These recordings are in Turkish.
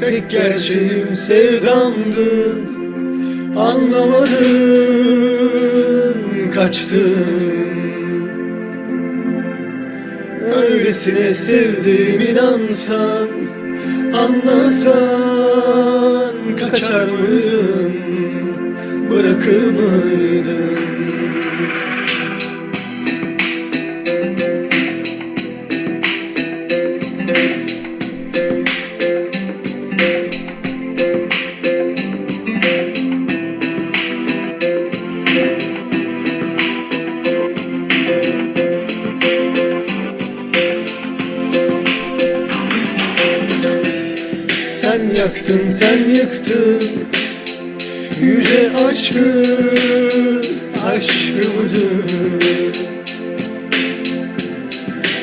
Tek gerçeğim sevdamdın Anlamadın kaçtın. Öylesine sevdim inansan Anlasan kaçar mıydın Bırakır mıydın yaktın sen yıktın. Yüce aşkı aşkımızı.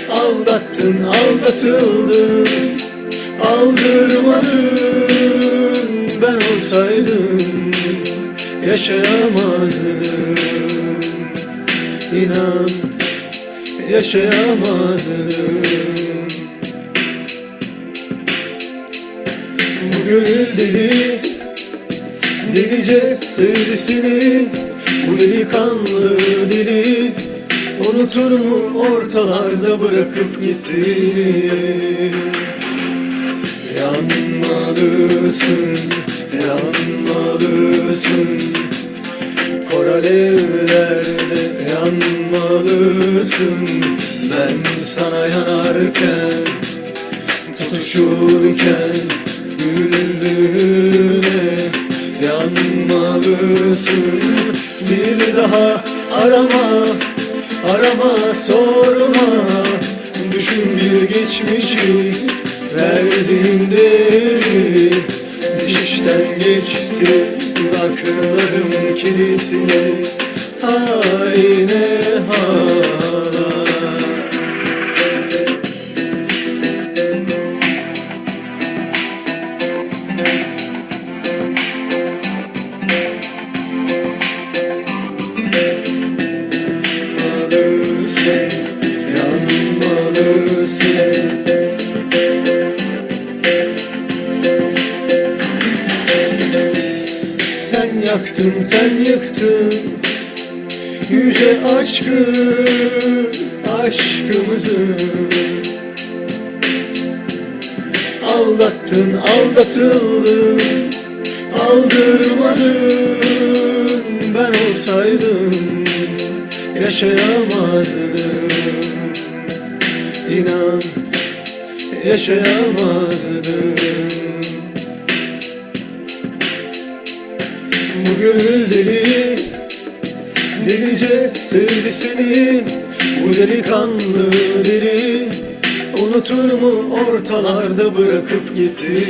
Aldattın aldatıldım Aldırmadın. Ben olsaydım Yaşayamazdım. İnan Yaşayamazdım gönül deli. Delice sevdi seni Bu delikanlı deli. Unutur mu ortalarda bırakıp gitti? Yanmalısın, yanmalısın. Kor alevlerde yanmalısın. Ben sana yanarken tutuşurken arama arama sorma. Düşün bir geçmişi verdiğin değeri. İşten geçti dudaklarım kilitli. Hayne hala Sen yaktın, sen yıktın. Yüce aşkı, aşkımızı. Aldattın, aldatıldın Aldırmadın. Ben olsaydım Yaşayamazdım. İnan Yaşayamazdım Bu gönül deli Delice sevdi seni. Bu delikanlı deli Unutur mu ortalarda bırakıp gitti?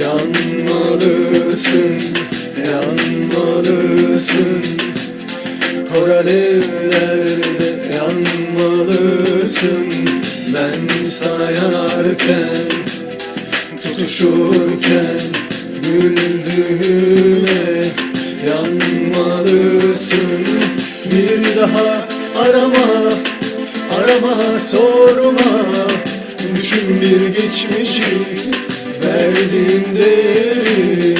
Yanmalısın, yanmalısın. Kor alevlerde yanmalısın. Ben sana yanarken tutuşurken güldüğüne yanmalısın. Bir daha arama arama sorma. Düşün bir geçmişi verdiğin değeri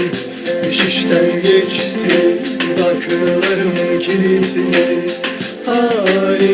iş işten geçti. Dudaklarım kilitli hali